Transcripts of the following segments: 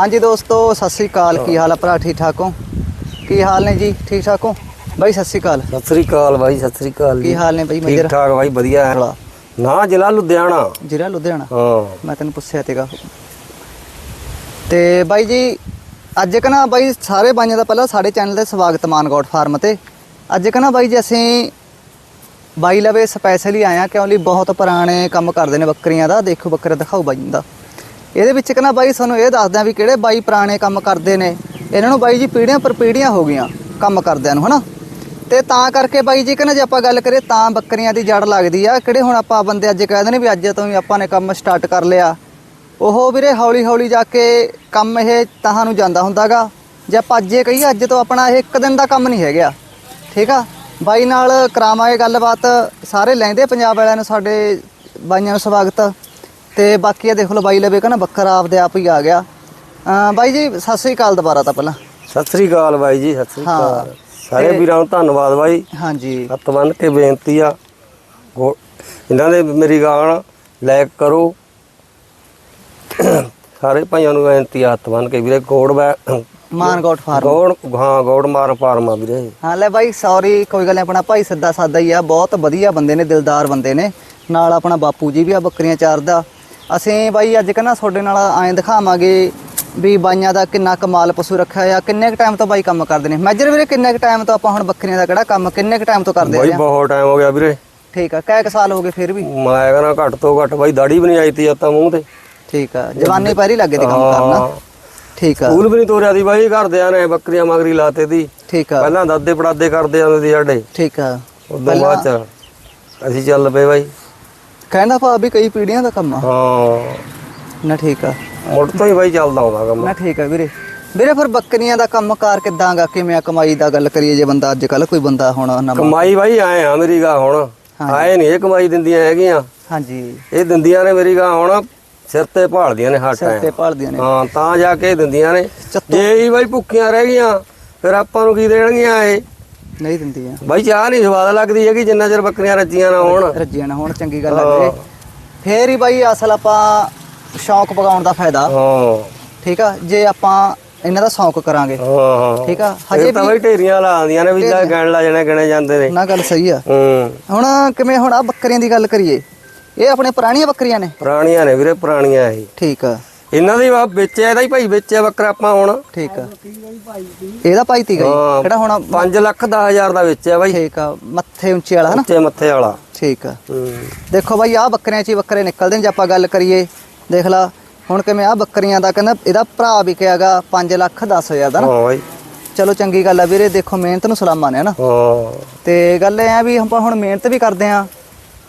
ਹਾਂਜੀ ਦੋਸਤੋ ਸਤਿ ਸ੍ਰੀ ਅਕਾਲ। ਕੀ ਹਾਲ ਆ ਭਰਾ? ਠੀਕ ਠਾਕ ਹੋ? ਕੀ ਹਾਲ ਨੇ ਜੀ? ਠੀਕ ਠਾਕ ਹੋ? ਬਾਈ ਸਤਿ ਸ੍ਰੀ ਅਕਾਲ। ਸਤਿ ਸ੍ਰੀ ਅਕਾਲ ਬਾਈ ਸਤਿ ਸ੍ਰੀ ਅਕਾਲ ਕੀ ਹਾਲ ਨੇ ਬਾਈ ਮੇਜਰ ਠੀਕ ਠਾਕ ਬਾਈ ਵਧੀਆ। ਹੈ। ਨਾ ਜ਼ਿਲ੍ਹਾ ਲੁਧਿਆਣਾ। ਜ਼ਿਲ੍ਹਾ ਲੁਧਿਆਣਾ? ਹਾਂ। ਮੈਂ ਤੈਨੂੰ ਪੁੱਛਿਆ ਤੇਗਾ। ਤੇ ਬਾਈ ਜੀ ਅੱਜ ਕਨਾ ਬਾਈ ਸਾਰੇ ਬਾਈਆਂ ਦਾ ਪਹਿਲਾਂ ਸਾਡੇ ਚੈਨਲ ਤੇ ਸਵਾਗਤ ਮਾਨਗੋਟ ਫਾਰਮ ਤੇ। ਅੱਜ ਕਨਾ ਬਾਈ ਜੀ ਅਸੀਂ ਬਾਈ ਲਵੇ ਸਪੈਸ਼ਲੀ ਆਇਆ ਕਿਉਂ ਲਈ ਬਹੁਤ ਪੁਰਾਣੇ ਕੰਮ ਕਰਦੇ ਨੇ ਬੱਕਰੀਆਂ ਦਾ। ਦੇਖੋ ਬੱਕਰੇ ਦਿਖਾਓ ਬਾਈ ਦਾ। ਇਹਦੇ ਵਿੱਚ ਕਹਿੰਦਾ ਬਾਈ ਸਾਨੂੰ ਇਹ ਦੱਸਦੇ ਆ ਵੀ ਕਿਹੜੇ ਬਾਈ ਪੁਰਾਣੇ ਕੰਮ ਕਰਦੇ ਨੇ। ਇਹਨਾਂ ਨੂੰ ਬਾਈ ਜੀ ਪੀੜ੍ਹੀਆਂ ਪਰ ਪੀੜ੍ਹੀਆਂ ਹੋ ਗਈਆਂ ਕੰਮ ਕਰਦਿਆਂ ਨੂੰ, ਹਨਾ? ਤੇ ਤਾਂ ਕਰਕੇ ਬਾਈ ਜੀ ਕਹਿੰਦਾ ਜੇ ਆਪਾਂ ਗੱਲ ਕਰੀਏ ਤਾਂ ਬੱਕਰੀਆਂ ਦੀ ਜੜ ਲੱਗਦੀ ਆ। ਕਿਹੜੇ ਹੁਣ ਆਪਾਂ ਬੰਦੇ ਅੱਜ ਕਹਿੰਦੇ ਨੇ ਵੀ ਅੱਜ ਤੋਂ ਹੀ ਆਪਾਂ ਨੇ ਕੰਮ ਸਟਾਰਟ ਕਰ ਲਿਆ। ਉਹ ਵੀਰੇ ਹੌਲੀ ਹੌਲੀ ਜਾ ਕੇ ਕੰਮ ਇਹ ਤਾਹਾਂ ਨੂੰ ਜਾਂਦਾ ਹੁੰਦਾਗਾ। ਜੇ ਆਪਾਂ ਅੱਜ ਇਹ ਕਹੀਏ, ਅੱਜ ਤੋਂ ਆਪਣਾ ਇਹ ਇੱਕ ਦਿਨ ਦਾ ਕੰਮ ਨਹੀਂ ਹੈਗਾ। ਠੀਕ ਆ? ਬਾਈ ਨਾਲ ਕਰਾਵਾਂਗੇ ਗੱਲਬਾਤ। ਸਾਰੇ ਲੈਂਦੇ ਪੰਜਾਬ ਵਾਲਿਆਂ ਨੂੰ, ਸਾਡੇ ਬਾਈਆਂ ਨੂੰ ਸਵਾਗਤ। ਤੇ ਬਾਕੀ ਇਹ ਦੇਖ ਲਓ ਬਾਈ ਲਵੇ ਕਹਿੰਦਾ ਬੱਕਰਾ ਆਪਦੇ ਆਪ ਹੀ ਆ ਗਿਆ। ਅਮ ਬਾਈ ਜੀ ਸਤਿ ਸ੍ਰੀ ਅਕਾਲ ਦੁਬਾਰਾ ਤਾਂ ਪਹਿਲਾਂ। ਸਤਿ ਸ੍ਰੀ ਅਕਾਲ ਬਾਈ ਜੀ ਸਤਿ ਸ੍ਰੀ। ਅਕਾਲ। ਸਾਰੇ ਵੀਰਾਂ ਨੂੰ ਧੰਨਵਾਦ ਬਾਈ। ਹਾਂਜੀ। ਹੱਥ ਬੰਨ ਕੇ ਬੇਨਤੀ ਆ। ਗੋ- ਇਹਨਾਂ ਦੇ ਮੇਰੀ ਗਾਣ ਲਾਇਕ ਕਰੋ। ਸਾਰੇ ਭਾਈਆਂ ਨੂੰ ਬੇਨਤੀ ਆ ਹੱਥ ਬੰਨ ਕੇ ਵੀਰੇ ਗੋੜ ਬੈ ਮਾਨਗੋਟ ਫਾਰਮ। ਗੋੜ ਹਾਂ ਗੋੜ ਮਾਰ ਫਾਰਮਾ ਵੀਰੇ। ਹਾਂ ਲੈ ਬਾਈ ਸੌਰੀ ਕੋਈ ਗੱਲ ਨਹੀਂ ਆਪਣਾ ਭਾਈ ਸਿੱਧਾ ਸਾਦਾ ਹੀ ਆ। ਬਹੁਤ ਵਧੀਆ ਬੰਦੇ ਨੇ ਦਿਲਦਾਰ ਬੰਦੇ ਨੇ। ਨਾਲ ਆਪਣਾ ਬਾਪੂ ਜੀ ਵੀ ਆ ਬੱਕਰੀਆਂ ਚਾਰਦਾ। ਅਸੀਂ ਬਾਈ ਅੱਜ ਕਹਿੰਦਾ ਤੁਹਾਡੇ ਨਾਲ ਐਂ ਦਿਖਾਵਾਂਗੇ ਵੀ ਬਾਈਆਂ ਦਾ ਕਿੰਨਾ ਕਮਾਲ ਪਸ਼ੂ ਰੱਖਿਆ ਆ ਕਿੰਨੇ ਕ ਟਾਈਮ ਤੋਂ ਬਾਈ ਕੰਮ ਕਰਦੇ ਨੇ। ਮੈਜਰ ਵੀਰੇ ਕਿੰਨੇ ਕ ਟਾਈਮ ਤੋਂ ਆਪਾਂ ਹੁਣ ਬੱਕਰੀਆਂ ਦਾ ਕਿਹੜਾ ਕੰਮ ਕਿੰਨੇ ਕ ਟਾਈਮ ਤੋਂ ਕਰਦੇ ਬਾਈ ਆ? ਬਹੁਤ ਟਾਈਮ ਹੋ ਗਿਆ ਵੀਰੇ। ਠੀਕ ਆ ਕੈ ਕ ਸਾਲ ਹੋ ਗਏ ਫਿਰ ਵੀ। ਮੈਂ ਕਹਿੰਦਾ ਘੱਟ ਤੋਂ ਘੱਟ ਬਾਈ ਦਾੜੀ ਵੀ ਨਹੀਂ ਆਈ ਤੀ ਆਪਾਂ ਮੂੰਹ ਤੇ। ਠੀਕ ਆ ਜਵਾਨੀ ਪੈਰੀ ਲੱਗੇ ਤੇ ਕੰਮ ਕਰਨਾ। ਠੀਕ ਆ। ਸਕੂਲ ਵੀ ਨਹੀਂ ਤੋਰਿਆ ਦੀ ਬਾਈ ਘਰਦਿਆਂ ਨੇ ਬੱਕਰੀਆਂ ਮਗਰੀ ਲਾਤੇ ਦੀ ਠੀਕ ਆ। ਪਹਿਲਾਂ ਦਾਦੇ ਪੜਾਦੇ ਕਰਦੇ ਜਾਂਦੇ ਸੀ ਸਾਡੇ। ਠੀਕ ਆ। ਉਦੋਂ ਬਾਅਦ ਚ ਅਸੀਂ ਚੱਲ ਪਏ ਬਾਈ। ਕਹਿੰਦਾ ਭਾ ਵੀ ਕਈ ਪੀੜ੍ਹੀਆਂ ਦਾ ਕੰਮ ਆ। ਹਾਂ। ਨਾ ਠੀਕ ਆ। ਮੁੜ ਤੋਂ ਹੀ ਬਾਈ ਚੱਲਦਾ ਹੁੰਦਾ ਕੰਮ। ਨਾ ਠੀਕ ਆ ਵੀਰੇ। ਵੀਰੇ ਫਿਰ ਬੱਕਰੀਆਂ ਦਾ ਕੰਮਕਾਰ ਕਿਦਾਂ ਗਾ? ਕਿਵੇਂ ਆ? ਕਮਾਈ ਦਾ ਗੱਲ ਕਰੀਏ ਜੇ ਬੰਦਾ ਅੱਜ ਕੱਲ ਕੋਈ ਬੰਦਾ ਹੁਣ ਨਵਾਂ। ਕਮਾਈ ਬਾਈ ਆਏ ਆ ਮੇਰੀ ਗਾ ਹੁਣ। ਆਏ ਨਹੀਂ ਇਹ ਕਮਾਈ ਦਿੰਦੀਆਂ ਹੈਗੀਆਂ। ਹਾਂਜੀ। ਇਹ ਦਿੰਦੀਆਂ ਨੇ ਮੇਰੀ ਗਾ ਹੁਣ ਸਿਰ ਤੇ ਭਾਲਦੀਆਂ ਨੇ ਹਰ ਸਿਰ ਤੇ ਭਾਲਦੀਆਂ ਨੇ। ਹਾਂ ਤਾਂ ਜਾ ਕੇ ਦਿੰਦੀਆਂ ਨੇ। ਚੱਤੋ। ਜੇ ਹੀ ਬਾਈ ਭੁੱਖੀਆਂ ਰਹਿ ਗਈਆਂ ਫਿਰ ਆਪਾਂ ਨੂੰ ਕੀ ਦੇਣਗੀਆਂ ਇਹ? ਨਹੀਂ ਬਾਈ ਚਾਹ ਨਹੀਂ ਸਵਾਦ ਲੱਗਦੀ ਹੈਗੀ ਜਿੰਨਾ ਚਿਰ ਬੱਕਰੀਆਂ ਰੱਜੀਆਂ ਨਾ ਹੋਣ। ਰੱਜੀਆਂ ਨਾ ਹੁਣ ਚੰਗੀ ਗੱਲ ਆ ਵੀਰੇ। ਫੇਰ ਹੀ ਬਾਈ ਅਸਲ ਆਪਾਂ ਸ਼ੌਂਕ ਪਗਾਉਣ ਦਾ ਫਾਇਦਾ। ਹਾਂ। ਠੀਕ ਆ? ਜੇ ਆਪਾਂ ਇਹਨਾਂ ਦਾ ਸ਼ੌਂਕ ਕਰਾਂਗੇ। ਹਾਂ ਠੀਕ ਆ? ਹਜੇ ਤਾਂ ਵੀ ਬਈ ਢੇਰੀਆਂ ਲਾਉਂਦੀਆਂ ਨੇ ਵੀ ਜਾ ਗਣ ਲਾ ਜਣੇ ਗਣੇ ਜਾਂਦੇ ਨੇ। ਨਾ ਗੱਲ ਸਹੀ ਆ। ਹੁਣ ਕਿਵੇਂ ਹੁਣ ਆ ਬੱਕਰੀਆਂ ਦੀ ਗੱਲ ਕਰੀਏ। ਇਹ ਆਪਣੇ ਪੁਰਾਣੀਆਂ ਬੱਕਰੀਆਂ ਨੇ। ਪੁਰਾਣੀਆਂ ਨੇ ਵੀਰੇ ਪੁਰਾਣੀਆਂ ਇਹ। ਠੀਕ ਆ। ਇਹਨਾਂ ਦੀ ਵਾ ਵੇਚਿਆ ਇਹਦਾ ਹੀ ਭਾਈ ਵੇਚਿਆ ਬੱਕਰਾ ਆਪਾਂ ਹੁਣ। ਠੀਕ ਆ। ਇਹਦਾ ਭਾਈ ਤੀ ਗਈ ਹਾਂ। ਕਿਹੜਾ ਹੁਣ 5 ਲੱਖ 10 ਹਜ਼ਾਰ ਦਾ ਵੇਚਿਆ ਬਾਈ। ਠੀਕ ਆ ਮੱਥੇ ਉੱਚੇ ਵਾਲਾ ਹਨਾ? ਉੱਚੇ ਮੱਥੇ ਵਾਲਾ। ਠੀਕ ਆ। ਹੂੰ। ਦੇਖੋ ਬਾਈ ਆ ਬੱਕਰੀਆਂ 'ਚ ਹੀ ਬੱਕਰੇ ਨਿਕਲਦੇ ਨੇ ਜੇ ਆਪਾਂ ਗੱਲ ਕਰੀਏ। ਦੇਖ ਲਾ ਹੁਣ ਕਿਵੇਂ ਆ ਬੱਕਰੀਆਂ ਦਾ ਕਹਿੰਦਾ ਇਹਦਾ ਭਰਾ ਵਿਕਿਆਗਾ 5 ਲੱਖ 10 ਹਜ਼ਾਰ ਦਾ ਨਾ। ਹਾਂ ਬਾਈ। ਚਲੋ ਚੰਗੀ ਗੱਲ ਆ ਵੀਰੇ ਦੇਖੋ ਮਿਹਨਤ ਨੂੰ ਸਲਾਮਾਂ ਨੇ ਨਾ ਹਾਂ। ਤੇ ਗੱਲ ਇਹ ਆ ਵੀ ਆਪਾਂ ਹੁਣ ਮਿਹਨਤ ਵੀ ਕਰਦੇ ਆ।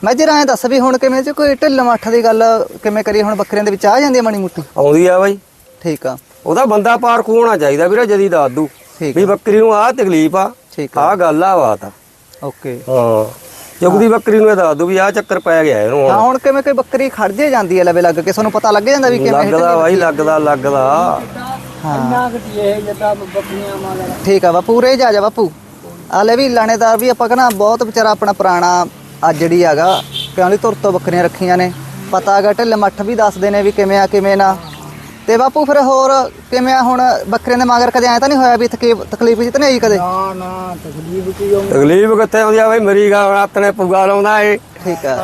ਮੈਂ ਜਰਾ ਐਂ ਦੱਸ ਵੀ ਹੁਣ ਕਿਵੇਂ ਜੇ ਕੋਈ ਢਿੱਲ ਮੱਠ ਦੀ ਗੱਲ ਕਿਵੇਂ ਕਰੀਏ ਹੁਣ ਬੱਕਰੀਆਂ ਦੇ ਵਿੱਚ ਆ ਜਾਂਦੀ ਆ ਮਾੜੀ ਮੁੱਟੀ? ਆਉਂਦੀ ਆ ਬਾਈ। ਠੀਕ ਆ। ਉਹਦਾ ਬੰਦਾ ਪਾਰ ਹੋਣਾ ਚਾਹੀਦਾ ਵੀਰੇ ਜਦੀ ਦੱਸ ਦੂ। ਠੀਕ ਵੀ ਬੱਕਰੀ ਨੂੰ ਆਹ ਤਕਲੀਫ ਆ ਠੀਕ ਆ। ਗੱਲ ਆ ਬਾਤ ਆ। ਓਕੇ। ਹਾਂ। ਜਗਦੀ ਬੱਕਰੀ ਨੂੰ ਇਹ ਦੱਸ ਦੂ ਵੀ ਆਹ ਚੱਕਰ ਪੈ ਗਿਆ ਇਹਨੂੰ ਹਾਂ ਹੁਣ ਕਿਵੇਂ ਕੋਈ ਬੱਕਰੀ ਖੜ ਜੇ ਜਾਂਦੀ ਹੈ ਲਵੇ ਲੱਗ ਕੇ ਤੁਹਾਨੂੰ ਪਤਾ ਲੱਗ ਜਾਂਦਾ ਵੀ ਕਿਵੇਂ ਲੱਗਦਾ ਬਾਈ ਲੱਗਦਾ ਲੱਗਦਾ। ਹਾਂ। ਠੀਕ ਆ ਬਾਪੂ ਰੇ ਜਾ ਜਾ ਬਾਪੂ। ਆ ਲੈ ਵੀ ਲਾਣੇਦਾਰ ਵੀ ਆਪਾਂ ਕਹਿੰਦਾ ਬਹੁਤ ਵਿਚਾਰਾ ਆਪਣਾ ਪੁਰਾਣਾ ਅੱਜ ਜਿਹੜੀ ਹੈਗਾ ਕਿਉਂ ਲਈ ਤੁਰ ਤੋਂ ਬੱਕਰੀਆਂ ਰੱਖੀਆਂ ਨੇ। ਪਤਾ ਹੈਗਾ ਢਿੱਲ ਮੱਠ ਵੀ ਦੱਸਦੇ ਨੇ ਵੀ ਕਿਵੇਂ ਆ ਕਿਵੇਂ ਨਾ। ਤੇ ਬਾਪੂ ਫਿਰ ਹੋਰ ਕਿਵੇਂ ਆ ਹੁਣ ਬੱਕਰੀਆਂ ਦੇ ਮਗਰ ਕਦੇ ਐ ਤਾਂ ਨਹੀਂ ਹੋਇਆ ਵੀ ਤਕਲੀਫ ਤਕਲੀਫ ਜਿੱਤ ਨਹੀਂ ਆਈ ਕਦੇ? ਤਕਲੀਫ ਕਿੱਥੇ ਆਉਂਦੀ ਆ ਬਾਈ? ਮਰੀ ਗਾ ਆਪਣੇ ਪੁਗਾ ਲਾਉਂਦਾ ਏ। ਠੀਕ ਆ।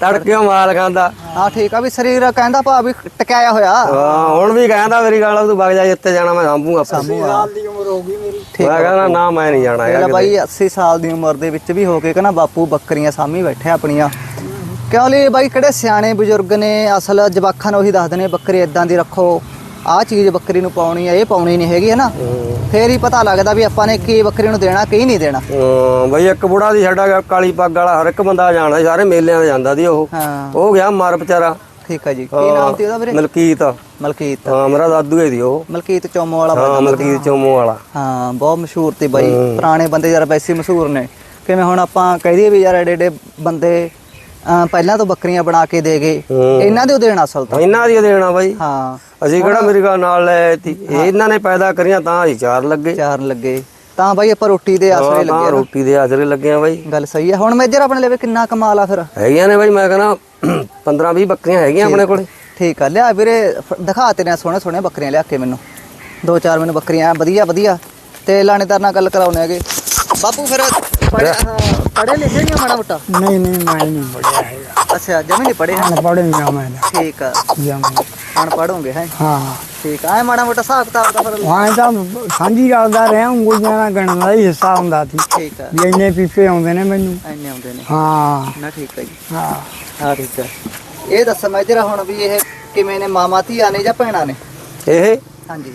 ਤੜਕਿਓ ਮਾਲ ਖਾਂਦਾ। ਹਾਂ ਠੀਕ ਆ ਵੀ ਸਰੀਰ ਕਹਿੰਦਾ ਭਾ ਵੀ ਟਕਿਆਇਆ ਹੋਇਆ। ਹਾਂ ਹੁਣ ਵੀ ਕਹਿੰਦਾ ਮੇਰੀ ਗੱਲ ਤੂੰ ਵਗ ਜਾ ਜਿੱਥੇ ਜਾਣਾ ਮੈਂ ਸਾਂਭੂਗਾ ਸਾਮੂ ਆ ਮੈਂ ਕਹਿੰਦਾ ਨਾ ਮੈਂ ਨਹੀਂ ਜਾਣਾ ਲੈ ਬਾਈ 80 ਸਾਲ ਦੀ ਉਮਰ ਦੇ ਵਿੱਚ ਵੀ ਹੋ ਕੇ ਕਹਿੰਦਾ ਬਾਪੂ ਬੱਕਰੀਆਂ ਸਾਹਮਣੇ ਬੈਠੇ ਆਪਣੀਆਂ। ਕਿਉਂ ਲਈ ਬਾਈ ਕਿਹੜੇ ਸਿਆਣੇ ਬਜ਼ੁਰਗ ਨੇ? ਅਸਲ ਜਵਾਖਾਂ ਨੂੰ ਉਹੀ ਦੱਸਦੇ ਨੇ ਬੱਕਰੀ ਇਦਾਂ ਦੀ ਰੱਖੋ। ਆਹ ਚੀਜ਼ ਬੱਕਰੀ ਨੂੰ ਪਾਉਣੀ ਆ ਇਹ ਪਾਉਣੀ ਨਹੀਂ ਹੈਗੀ ਹੈ। ਨਾ ਫੇਰ ਹੀ ਪਤਾ ਲੱਗਦਾ ਵੀ ਆਪਾਂ ਨੇ ਕੀ ਬੱਕਰੀ ਨੂੰ ਦੇਣਾ ਕੀ ਨਹੀਂ ਦੇਣਾ। ਹਾਂ ਬਈ ਇੱਕ ਬੁੜਾ ਦੀ ਸਾਡਾ ਕਾਲੀ ਪੱਗ ਵਾਲਾ ਹਰ ਇੱਕ ਬੰਦਾ ਜਾਣਦਾ ਸਾਰੇ ਮੇਲਿਆਂ ਤੇ ਜਾਂਦਾ ਸੀ ਉਹ। ਹਾਂ। ਉਹ ਗਿਆ ਮਰ ਵਿਚਾਰਾ। ਠੀਕ ਆ ਜੀ। ਕੀ ਨਾਮ ਸੀ ਉਹਦਾ ਵੀਰੇ? ਮਲਕੀਤ। ਮਲਕੀਤ। ਹਾਂ ਮੇਰਾ ਦਾਦੂ ਹੀ ਦੀ ਉਹ। ਮਲਕੀਤ ਚੋਮੋ ਵਾਲਾ ਹਾਂ ਮਲਕੀਤ ਚੋਮੋ ਵਾਲਾ। ਹਾਂ ਬਹੁਤ ਮਸ਼ਹੂਰ ਤੇ ਬਾਈ। ਪੁਰਾਣੇ ਬੰਦੇ ਯਾਰ ਵੈਸੇ ਮਸ਼ਹੂਰ ਨੇ। ਕਿਵੇਂ ਹੁਣ ਆਪਾਂ ਕਹਿ ਦਈਏ ਵੀ ਯਾਰ ਏਡੇ ਏਡੇ ਬੰਦੇ ਪਹਿਲਾਂ ਤੋਂ ਬੱਕਰੀਆਂ ਬਣਾ ਕੇ ਦੇ ਗਏ। ਇਹਨਾਂ ਦੇ ਦੇਣ ਅਸਲ ਤਾਂ। ਇਹਨਾਂ ਦੀ ਦੇਣਾ ਬਾਈ। ਹਾਂ। ਅਸੀਂ ਕਿਹੜਾ ਮੇਰੀ ਨਾਲ ਲੈ ਇਹਨਾਂ ਨੇ ਪੈਦਾ ਕਰੀਆਂ ਤਾਂ ਅਸੀਂ ਚਾਰ ਲੱਗੇ। ਚਾਰ ਲੱਗੇ। ਤਾਂ ਬਾਈ ਆਪਾਂ ਰੋਟੀ ਦੇ ਆਸਰੇ ਲੱਗੇ ਤਾਂ ਰੋਟੀ ਦੇ ਆਸਰੇ ਲੱਗੇ ਆ ਬਾਈ। ਗੱਲ ਸਹੀ ਹੈ ਹੁਣ ਮੇਜਰ ਆਪਣੇ ਲਵੇ ਕਿੰਨਾ ਕਮਾਲ ਆ ਫਿਰ। ਹੈਗੀਆਂ ਨੇ ਬਾਈ ਮੈਂ ਕਹਿੰਦਾ 15 20 ਬੱਕਰੀਆਂ ਹੈਗੀਆਂ ਆਪਣੇ ਕੋਲੇ। ਠੀਕ ਆ। ਲਿਆ ਵੀਰੇ ਦਿਖਾ ਤੇਰੀਆਂ ਸੋਹਣੇ ਸੋਹਣੇ ਬੱਕਰੀਆਂ ਲਿਆ ਕੇ ਮੈਨੂੰ। ਦੋ ਚਾਰ ਮੈਨੂੰ ਬੱਕਰੀਆਂ ਵਧੀਆ ਵਧੀਆ। ਤੇ ਲਾਣੇਦਾਰ ਨਾਲ ਗੱਲ ਕਰਾਉਣੇ ਹੈਗੇ। ਬਾਪੂ ਫਿਰ ਪੜ੍ਹੇ ਲਿਖੇ ਨਹੀਂ ਮਾੜਾ ਮੋਟਾ? ਨਹੀਂ ਨਹੀਂ ਮੈਂ ਨਹੀਂ ਪੜਿਆ ਹੈਗਾ। ਅੱਛਾ ਜਮੀ ਨਹੀਂ ਪੜ੍ਹੇ ਹੈ? ਪੜੂੰਗਾ ਮੈਂ ਠੀਕ ਆ। ਜਮ। ਅਨਪੜ੍ਹ ਹੋਗੇ ਹੈ? ਹਾਂ। ਠੀਕ ਆ ਐ ਮਾੜਾ ਮੋਟਾ ਹਿਸਾਬ ਕਿਤਾਬ ਦਾ ਫਿਰ ਵਾਂ ਤਾਂ ਸਾਂਝੀ ਕਰਦਾ ਰਿਹਾ ਉਂਗਲੀਆਂ ਨਾਲ ਗਣਨ ਦਾ ਹੀ ਹਿੱਸਾ ਹੁੰਦਾ ਸੀ। ਠੀਕ ਆ। ਵੀ ਇੰਨੇ ਪੀਪੇ ਆਉਂਦੇ ਨੇ ਮੈਨੂੰ। ਐਨੇ ਆਉਂਦੇ ਨੇ। ਹਾਂ। ਨਾ ਠੀਕ ਆ ਜੀ। ਹਾਂ। ਹਾਂ ਠੀਕ ਆ। ਇਹ ਦੱਸ ਮੈਂ ਜਰਾ ਹੁਣ ਵੀ ਇਹ ਕਿਵੇਂ ਨੇ ਮਾਮਾ ਧੀਆਂ ਨੇ ਜਾਂ ਭੈਣਾਂ ਨੇ? ਇਹ? ਹਾਂਜੀ।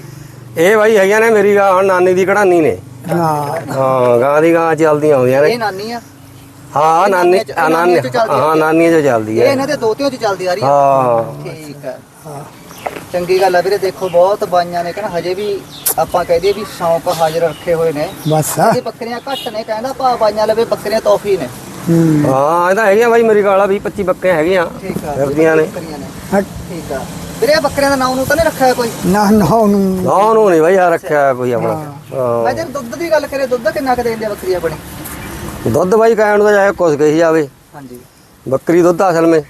ਇਹ ਬਾਈ ਹੈਗੀਆਂ ਨੇ ਮੇਰੀ ਗਾਂ ਨਾਨੀ ਦੀ ਕਢਾਨੀ ਨੇ। ਹਾਂ। ਹਾਂ ਗਾਂ ਦੀ ਗਾਂ ਚੱਲਦੀਆਂ ਆਉਂਦੀਆਂ ਨੇ। ਇਹ ਨਾਨੀ ਆ। ਹਾਂ ਇਹ ਨਾਨੀ ਆ, ਨਾਨੀ ਚੱਲਦੀ ਹਾਂ ਆ। ਨਾਨੀਆਂ ਚ ਚੱਲਦੀ ਇਹ ਹੈ ਇਹਨਾਂ ਦੇ ਦੋਤਿਆਂ ਚ ਚੱਲਦੀ ਆ ਰਹੀ ਆ। ਹਾਂ। ਠੀਕ ਆ। ਚੰਗੀ ਗੱਲ ਆ ਵੀਰੇ ਦੇਖੋ ਬਹੁਤ ਬਾਈਆਂ ਨੇ ਕਹਿੰਦਾ ਹਜੇ ਵੀ ਆਪਾਂ ਕਹਿ ਦਈਏ ਵੀ ਸ਼ੌਂਕ ਹਾਜ਼ਰ ਰੱਖੇ ਹੋਏ ਨੇ। ਬਸ। ਇਹ ਬੱਕਰੀਆਂ ਘੱਟ ਨੇ ਕਹਿੰਦਾ ਭਾ ਬਾਈਆਂ ਲਵੇ ਬੱਕਰੀਆਂ ਤੋਹਫੀ ਨੇ। ਹੂੰ। ਹਾਂ ਇਹ ਤਾਂ ਹੈਗੀਆਂ ਬਾਈ ਮੇਰੀ ਗਾਲਾ 20 25 ਬੱਕਰੀਆਂ ਹੈਗੀਆਂ। ਠੀਕ ਆ ਫਿਰਦੀਆਂ ਨੇ। ਠੀਕ ਆ। ਵੀਰੇ ਬੱਕਰੀਆਂ ਦਾ ਨਾਮ ਨੂੰ ਤਾਂ ਨਹੀਂ ਰੱਖਿਆ ਹੋਇਆ ਕੋਈ? ਨਾ ਨਾ ਨੂੰ ਨਾ ਉਹਨੂੰ ਨਹੀਂ ਬਾਈ ਆ ਰੱਖਿਆ ਕੋਈ ਆਪਣਾ। ਮੈਂ ਹਾਂ ਜੇ ਦੁੱਧ ਦੀ ਗੱਲ ਕਰੇ ਦੁੱਧ ਕਿੰਨਾ ਕੁ ਦਿੰਦੀ ਆ ਬੱਕਰੀ ਆਪਣੀ? ਦੁੱਧ ਬਾਈ ਕਹਿਣ ਨੂੰ ਤਾਂ ਚਾਹੇ ਕੁਛ ਕਹੀ ਜਾਵੇ। ਹਾਂਜੀ। ਬੱਕਰੀ ਦੁੱਧ ਅਸਲ ਵਿੱਚ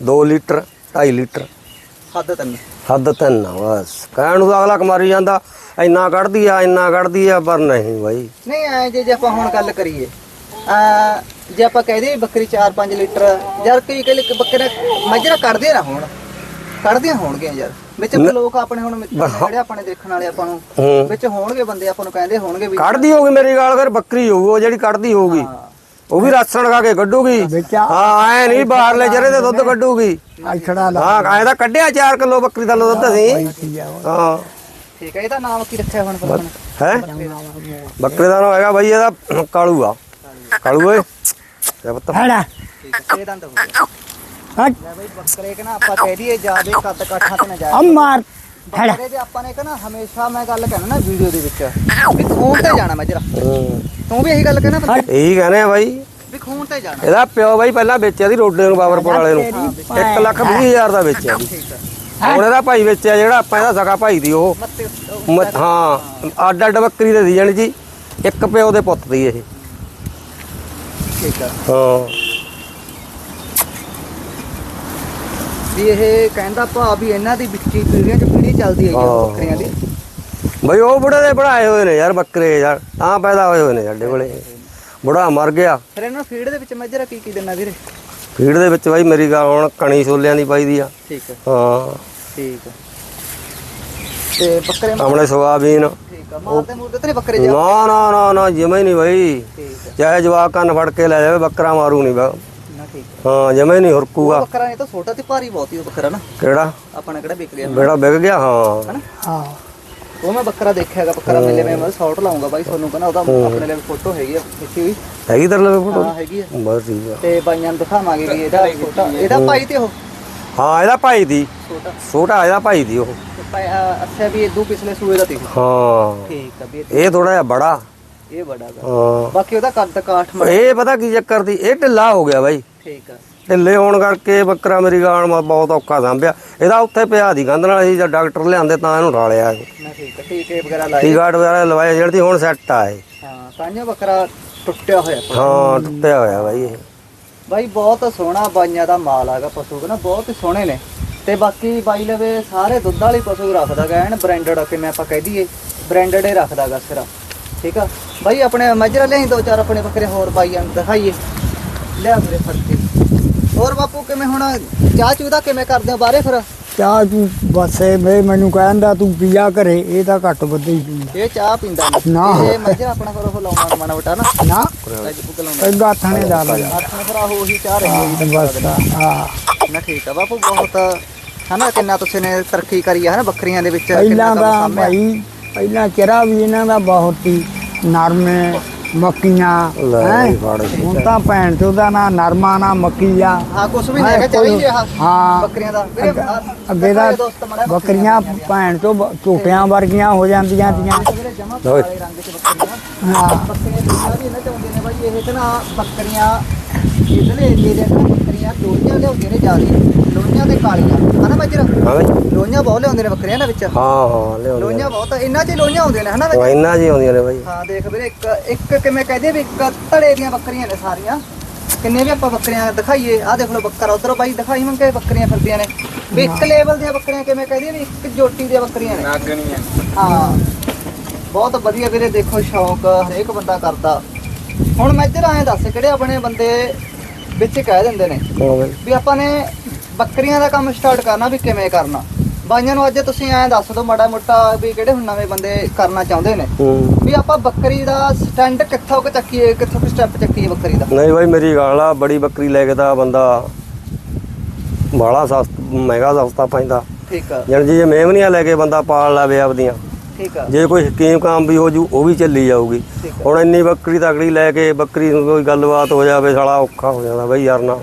2 ਲੀਟਰ 2.5 ਲੀਟਰ। ਹੱਦ ਤੰਨ। ਹੱਦ ਤਿੰਨ ਆ ਬਸ। ਕਹਿਣ ਨੂੰ ਤਾਂ ਅਗਲਾ ਕਮਾਰੀ ਜਾਂਦਾ ਇੰਨਾ ਕੱਢਦੀ ਆ ਇੰਨਾ ਕੱਢਦੀ ਆ ਪਰ ਨਹੀਂ ਬਾਈ। ਨਹੀਂ ਐ ਜੇ ਜੇ ਆਪਾਂ ਹੁਣ ਗੱਲ ਕਰੀਏ ਆ ਜੇ ਆਪਾਂ ਕਹਿ ਦਈਏ ਬੱਕਰੀ 4-5 ਲੀਟਰ ਯਾਰ ਕਈ ਕਈ ਬੱਕਰੇ ਮੱਝਾਂ ਕੱਢਦੇ ਨਾ ਹੋਣ। ਕੱਢਦੀਆਂ ਹੋਣਗੀਆਂ ਯਾਰ। ਵਿੱਚ ਲੋਕ ਆਪਣੇ ਹੁਣ ਮਿੱਤਰ ਨੇ ਜਿਹੜੇ ਆਪਣੇ ਦੇਖਣ ਵਾਲੇ ਆਪਾਂ ਨੂੰ ਵਿੱਚ ਹੋਣਗੇ ਬੰਦੇ ਆਪਾਂ ਨੂੰ ਕਹਿੰਦੇ ਹੋਣਗੇ ਵੀ ਕੱਢਦੀ ਹੋਊਗੀ ਮੇਰੀ ਗਾਲ ਫਿਰ ਬੱਕਰੀ ਹੋਊ ਉਹ ਜਿਹੜੀ ਕੱਢਦੀ ਹੋਊਗੀ ਉਹ ਵੀ ਰਾਸਣ ਖਾ ਕੇ ਕੱਢੂਗੀ। ਹਾਂ ਐ ਨਹੀਂ ਬਾਹਰਲੇ ਚਰੇ ਤੇ ਦੁੱਧ ਕੱਢੂਗੀ। ਅਛੜਾ ਲਾ ਹਾਂ ਐ ਤਾਂ ਕੱਢਿਆ 4 ਕਿਲੋ ਬੱਕਰੀ ਦਾ ਦੁੱਧ ਸੀ ਦਿੱਤੀ ਆ ਉਹ। ਹਾਂ। ਠੀਕ ਹੈ ਇਹਦਾ ਨਾਮ ਕੀ ਰੱਖਿਆ ਹੁਣ ਨੇ? ਹੈ? ਬੱਕਰੇ ਦਾ ਨਾਮ। ਹੈਗਾ ਬਾਈ ਇਹਦਾ ਕਾਲੂ ਆ। ਕਾਲੂ ਓਏ। ਇਹ ਪੁੱਤ ਹੜਾ। ਠੀਕ ਹੈ ਛੇ ਦੰਦ ਹੋ ਗਏ। ਹਟ ਲੈ ਬਈ ਬੱਕਰੇ ਕਿ ਨਾ ਆਪਾਂ ਕਹਿ ਦਈਏ ਜਿਆਦੇ ਕੱਦ ਕਾਠਾਂ ਤੇ ਨਾ ਜਾਏ ਅਮਾਰ ਹੜਾ। ਬੱਕਰੇ ਦੇ ਆਪਾਂ ਨੇ ਕਹਣਾ ਹਮੇਸ਼ਾ ਮੈਂ ਗੱਲ ਕਹਿਣਾ ਨਾ ਵੀਡੀਓ ਦੇ ਵਿੱਚ ਵੀ ਖੂਨ ਤੇ ਜਾਣਾ ਮੈਂ ਜਰਾ। ਹੂੰ। ਤੂੰ ਵੀ ਇਹੀ ਗੱਲ ਕਹਿਣਾ ਬੰਦੇ ਇਹੀ ਕਹਿੰਦੇ ਆ ਬਾਈ। ਵੀ ਖੂਨ ਤੇ ਜਾਣਾ। ਇਹਦਾ ਪਿਓ ਬਾਈ ਪਹਿਲਾਂ ਵੇਚਿਆ ਸੀ ਰੋਡੇ ਨੂੰ ਬਾਬਰਪੁਰ ਵਾਲੇ ਨੂੰ। 1 ਲੱਖ 20 ਹਜ਼ਾਰ ਦਾ ਵੇਚਿਆ ਸੀ। ਠੀਕ ਹੈ ਹੁਣ ਇਹਦਾ ਭਾਈ ਵੇਚਿਆ ਜਿਹੜਾ ਆਪਾਂ ਇਹਦਾ ਸਗਾ ਭਾਈ ਦੀ ਉਹ। ਮੱਤੇ ਮ- ਹਾਂ ਅੱਡ ਅੱਡ ਬੱਕਰੀ ਦੇ ਦੀ ਜਾਣੀ ਜੀ। ਇੱਕ ਪਿਓ ਦੇ ਪੁੱਤ ਦੀ ਇਹ। ਠੀਕ ਹੈ ਹਾਂ। ਵੀ ਇਹ ਕਹਿੰਦਾ ਭਾ ਵੀ ਇਹਨਾਂ ਦੀ ਵਿੱਚੀ ਪੀੜ੍ਹੀਆਂ ਚ ਪੀੜ੍ਹੀ ਚੱਲਦੀ ਹੈ ਹਾਂ। ਬੱਕਰੀਆਂ ਦੀ। ਬਈ ਉਹ ਬੁੜੇ ਦੇ ਬਣਾਏ ਹੋਏ ਨੇ ਯਾਰ ਬੱਕਰੇ ਯਾਰ ਤਾਂ ਪੈਦਾ ਹੋਏ ਹੋਏ ਨੇ ਸਾਡੇ ਕੋਲੇ। ਬੁੜਾ ਮਰ ਗਿਆ। ਫਿਰ ਇਹਨਾਂ ਫੀਡ ਦੇ ਵਿੱਚ ਮੇਜਰਾ ਕੀ ਕੀ ਦਿੰਨਾ ਵੀਰੇ? ਫੀਡ ਦੇ ਵਿੱਚ ਬਾਈ ਮੇਰੀ ਗੱਲ ਹੁਣ ਕਣੀ ਛੋਲਿਆਂ ਦੀ ਪਾਈ ਦੀ ਆ। ਠੀਕ ਹੈ ਹਾਂ। ਠੀਕ ਹੈ ਤੇ ਬੱਕਰੇ ਆਪਣੇ ਸੋਆਬੀਨ। ਠੀਕ ਹੈ ਮਾਰਦੇ ਮੂਰਦੇ ਤੇ ਬੱਕਰੇ ਜਾ ਨਾ ਨਾ ਨਾ ਨਾ ਜਿਵੇਂ ਨਹੀਂ ਬਾਈ। ਠੀਕ ਹੈ ਚਾਹੇ ਜਵਾਕ ਕੰਨ ਫੜ ਕੇ ਲੈ ਜਾਵੇ ਬੱਕਰਾ ਮਾਰੂ ਨਹੀਂ ਬਾ ਠੀਕ। ਹੈ ਜਿਵੇਂ ਨਹੀਂ ਉਹ ਹੁਰਕੂਗਾ ਬੱਕਰਾ ਨਹੀਂ ਤਾਂ ਛੋਟਾ ਤੇ ਭਾਰੀ ਬਹੁਤ ਹੀ ਉਹ ਬੱਕਰਾ ਨਾ। ਕਿਹੜਾ? ਆਪਣਾ ਕਿਹੜਾ ਵਿਕ ਗਿਆ। ਬੇੜਾ ਵਿਕ ਗਿਆ ਹਾਂ। ਹਨਾ? ਹਾਂ। ਉਹ ਮੈਂ ਬੱਕਰਾ ਦੇਖਿਆਗਾ ਬੱਕਰਾ ਮੇਲੇ ਮੈਂ ਮੈਂ ਸ਼ਾਰਟ ਲਾਉਂਗਾ ਬਾਈ ਤੁਹਾਨੂੰ ਕਹਿੰਦਾ ਉਹਦਾ ਆਪਣੇ ਲਈ ਫੋਟੋ ਹੈਗੀ ਆ ਖਿੱਚੀ ਹੋਈ। ਹੈਗੀ ਤੇਰੇ ਲਵੇ ਫੋਟੋ ਹਾਂ ਹੈਗੀ ਆ। ਬਸ ਠੀਕ ਆ। ਤੇ ਬਾਈਆਂ ਨੂੰ ਦਿਖਾਵਾਂਗੇ ਵੀ ਇਹਦਾ ਛੋਟਾ ਇਹਦਾ ਭਾਈ ਤੇ ਉਹ। ਹਾਂ ਇਹਦਾ ਭਾਈ ਦੀ। ਛੋਟਾ। ਛੋਟਾ ਇਹਦਾ ਭਾਈ ਦੀ ਉਹ। ਤੇ ਭਾਈ, ਅਹ, ਅੱਛਾ ਵੀ ਇਦੋਂ ਪਿਛਲੇ ਸੂਏ ਦਾ ਤੀ ਹਾਂ। ਠੀਕ ਆ ਵੀ ਇਹ- ਇਹ ਥੋੜਾ ਜਿਹਾ ਬੜਾ। ਇਹ ਬੜਾ ਗਾ ਹਾਂ। ਬਾਕੀ ਉਹਦਾ ਕੱਦ ਕਾਠ ਮ- ਇਹ ਪਤਾ ਕੀ ਚੱਕਰ ਦੀ ਇਹ ਢਿੱਲਾ ਹੋ ਗਿਆ ਬਾਈ। ਠੀਕ ਆ। ਢਿੱਲੇ ਹੋਣ ਕਰਕੇ ਬੱਕਰਾ ਮੇਰੀ ਗਾਣ ਮ- ਬਹੁਤ ਔਖਾ ਸੰਭਿਆ। ਇਹਦਾ ਉੱਥੇ ਪਿਆ ਦੀ ਗੰਧ ਨਾਲ ਅਸੀਂ ਜਦ ਡਾਕਟਰ ਲਿਆਂਦੇ ਤਾਂ ਇਹਨੂੰ ਢਾਲਿਆ ਨਾ ਠੀਕ ਆ ਟੀਕੇ ਵਗੈਰਾ ਲਾਏ। ਵਗੈਰਾ ਜਿਹੜੀ ਹੁਣ ਸੈੱਟ ਆ ਇਹ। ਹਾਂ ਬੱਕਰਾ ਟੁੱਟਿਆ ਹੋਇਆ। ਹਾਂ ਟੁੱਟਿਆ ਹੋਇਆ ਬਾਈ ਇਹ। ਬਾਈ ਬਹੁਤ ਸੋਹਣਾ ਬਾਈਆਂ ਦਾ ਮਾਲ ਆਗਾ ਪਸ਼ੂ ਨਾ ਬਹੁਤ ਹੀ ਸੋਹਣੇ ਨੇ। ਤੇ ਬਾਕੀ ਬਾਈ ਲਵੇ ਸਾਰੇ ਦੁੱਧ ਵਾਲੇ ਪਸ਼ੂ ਰੱਖਦਾਗਾ ਐਨ ਬ੍ਰਾਂਡਡ ਕਿਵੇਂ ਆਪਾਂ ਕਹਿ ਦਈਏ ਬ੍ਰਾਂਡਡ ਹੀ ਰੱਖਦਾਗਾ ਸਿਰਾ। ਠੀਕ ਆ? ਬਾਈ ਆਪਣੇ ਮਜਰਾ ਲਿਆਈ ਦੋ ਚਾਰ ਆਪਣੇ ਬੱਕਰੇ ਹੋਰ ਬਾਈਆਂ ਨੂੰ ਦਿਖਾਈਏ। ਲਿਆ ਮੇਰੇ ਫਰਕੇ। ਹੋਰ ਬਾਪੂ ਕਿਵੇਂ ਹੁਣ? ਚਾਹ ਚੂਹ ਦਾ ਕਿਵੇਂ ਕਰਦੇ ਹੋ ਬਾਰੇ ਫਿਰ? ਚਾਹ ਤੂੰ ਬਸ ਇਹ ਮੈਂ ਮੈਨੂੰ ਕਹਿੰਦਾ ਤੂੰ ਪੀਆ ਘਰੇ ਇਹ ਤਾਂ ਘੱਟ ਵੱਧ ਹੀ ਪੀਂਦਾ। ਇਹ ਚਾਹ ਪੀਂਦਾ ਨੀ। ਨਾ। ਇਹ ਮਜਰਾ ਆਪਣਾ ਫਿਰ ਉਹ ਲਾਉਣਾ ਮਾਣਾ ਵਟਾ ਨਾ। ਨਾ। ਅੱਜ ਬੁੱਕ ਲਾਉਣਾ ਪੈਗਾ ਥਾਣੇ ਦਾ ਲਾ ਨੇ ਫਿਰ ਆਹ ਉਹੀ ਚਾਹ ਰਹੀ ਬਸ ਹਾਂ। ਨਾ ਠੀਕ ਆ ਬਾਪੂ ਬਹੁਤ ਹਨਾ ਕਿੰਨਾ ਤੁਸੀਂ ਨੇ ਤਰੱਕੀ ਕਰੀ ਆ ਹਨਾ ਬੱਕਰੀਆਂ ਦੇ ਵਿੱਚ ਪਹਿਲਾਂ ਕਿੰਨਾ ਕੰਮ ਦਾ ਸਾਂਭਿਆ। ਭਾਈ ਪਹਿਲਾਂ ਚਿਹਰਾ ਵੀ ਇਹਨਾਂ ਦਾ ਬਹੁਤ ਹੀ ਨਰਮ ਮੱਕੀਆਂ ਲੈ ਹੈਂ? ਵੀ ਫੜ ਕੇ। ਹੁਣ ਤਾਂ ਭੈਣ ਚੋਂ ਦਾ ਨਾ ਨਰਮਾ ਨਾ ਮੱਕੀ ਆ ਹਾਂ ਕੁਛ ਵੀ ਨਹੀਂ ਹੈਗਾ ਚੱਲ ਹੀ ਰਿਹਾ ਹਾਂ। ਬੱਕਰੀਆਂ ਦਾ। ਵੀਰੇ ਆਹ ਅੱਗੇ ਦਾ ਦਿਖਾਇਓ ਦੋਸਤ ਮਾੜਾ ਜਿਹਾ ਬੱਕਰੀਆਂ ਭੈਣ ਤੋਂ ਬ- ਝੋਟਿਆਂ ਵਰਗੀਆਂ ਹੋ ਜਾਂਦੀਆਂ ਤੀਆਂ। ਵੀਰੇ ਜਮਾ ਓਏ। ਕਾਲੇ ਰੰਗ ਚ ਬੱਕਰੀਆਂ। ਹਾਂ। ਬੱਕਰੀਆਂ ਦੁਨੀਆ ਵੀ ਇਹਨਾਂ ਚ ਆਉਂਦੀਆਂ ਨੇ ਬਾਈ ਇਹ ਤੇ ਨਾ ਬੱਕਰੀਆਂ ਇਧਰਲੇ ਏਰੀਏ ਦੇ ਨਾ ਲਿਆਉਂਦੀਆਂ ਨੇ ਜ਼ਿਆਦਾ ਲੋਹੀਆਂ ਤੇ ਕਾਲੀਆਂ। ਹਨਾ ਬੱਜਰ ਹਾਂ ਬਈ। ਲੋਹੀਆਂ ਬਹੁਤ ਲਿਆਉਂਦੇ ਨੇ ਬੱਕਰੀਆਂ ਦੇ ਵਿੱਚ। ਹਾਂ ਹਾਂ ਲਿਆਉਂਦੇ ਲੋਹੀਆਂ ਬਹੁਤ ਇਹਨਾਂ ਚ ਹੀ ਲੋਹੀਆਂ ਆਉਂਦੀਆਂ ਨੇ ਹਨਾ ਬੱਜਰ? ਉਹ ਇੰਨਾ ਜੀ ਆਉਂਦੀਆਂ ਨੇ ਬਾਈ। ਹਾਂ ਦੇਖ ਵੀਰੇ ਇੱਕ ਇੱਕ ਕਿਵੇਂ ਕਹਦੇ ਵੀ ਇੱਕ ਧੜੇ ਦੀਆਂ ਬੱਕਰੀਆਂ ਨੇ ਸਾਰੀਆਂ। ਕਿੰਨੇ ਵੀ ਆਪਾਂ ਬੱਕਰੀਆਂ ਦਿਖਾਈਏ ਆਹ ਦੇਖ ਲਓ ਬੱਕਰਾ ਉਧਰ ਬਾਈ ਦਿਖਾਈ ਮੰਗੇ ਬੱਕਰੀਆਂ ਫਿਰਦੀਆਂ ਨੇ। ਵੀ ਇੱਕ ਲੈਵਲ ਦੀਆਂ ਬੱਕਰੀਆਂ ਕਿਵੇਂ ਕਹਦੀਆਂ ਵੀ ਇੱਕ ਜੋਟੀ ਦੀਆਂ ਬੱਕਰੀਆਂ ਨੇ। ਨਾਗਣੀਆਂ। ਹਾਂ। ਬਹੁਤ ਵਧੀਆ ਵੀਰੇ ਦੇਖੋ ਸ਼ੌਂਕ ਹਰੇਕ ਬੰਦਾ ਕਰਦਾ। ਹੁਣ ਮੈਂ ਇੱਧਰ ਆਏ ਦੱਸ ਕਿਹੜੇ ਆਪਣੇ ਬੰਦੇ ਵਿੱਚ ਕਹਿ ਦਿੰਦੇ ਨੇ ਹਾਂ ਬਾਈ। ਵੀ ਆਪਾਂ ਨੇ ਬੱਕਰੀਆਂ ਦਾ ਕੰਮ ਸਟਾਰਟ ਕਰਨਾ ਵੀ ਕਿਵੇਂ ਕਰਨਾ। ਬਾਈਆਂ ਨੂੰ ਅੱਜ ਤੁਸੀਂ ਐਂ ਦੱਸ ਦਿਓ ਮਾੜਾ ਮੋਟਾ ਵੀ ਕਿਹੜੇ ਹੁਣ ਨਵੇਂ ਬੰਦੇ ਕਰਨਾ ਚਾਹੁੰਦੇ ਨੇ। ਹੂੰ। ਵੀ ਆਪਾਂ ਬੱਕਰੀ ਦਾ ਸਟੈਂਡ ਕਿੱਥੋਂ ਕੁ ਚੱਕੀਏ ਕਿੱਥੋਂ ਕੁ ਸਟੈਪ ਚੱਕੀਏ ਬੱਕਰੀ ਦਾ? ਨਹੀਂ ਬਾਈ ਮੇਰੀ ਗੱਲ ਆ ਬੜੀ ਬੱਕਰੀ ਲੈ ਕੇ ਤਾਂ ਬੰਦਾ ਬਾਲਾ ਸਸਤਾ ਮਹਿੰਗਾ ਸਸਤਾ ਪੈਂਦਾ। ਠੀਕ ਆ। ਜਣ ਜੀ ਮੇਵਨੀਆਂ ਲੈ ਕੇ ਬੰਦਾ ਪਾਲ ਲਾਵੇ ਆਪਦੀਆਂ। ਠੀਕ ਆ। ਜੇ ਕੋਈ ਸਕੀਮ ਕੰਮ ਵੀ ਹੋ ਜੂ ਉਹ ਵੀ ਚੱਲੀ ਜਾਊਗੀ। ਹੁਣ ਇੰਨੀ ਬੱਕਰੀ ਤਕੜੀ ਲੈ ਕੇ ਬੱਕਰੀ ਨੂੰ ਕੋਈ ਗੱਲਬਾਤ ਹੋ ਜਾਵੇ ਸਾਲਾ ਔਖਾ ਹੋ ਜਾਂਦਾ ਬਈ ਯਾਰ ਨਾ।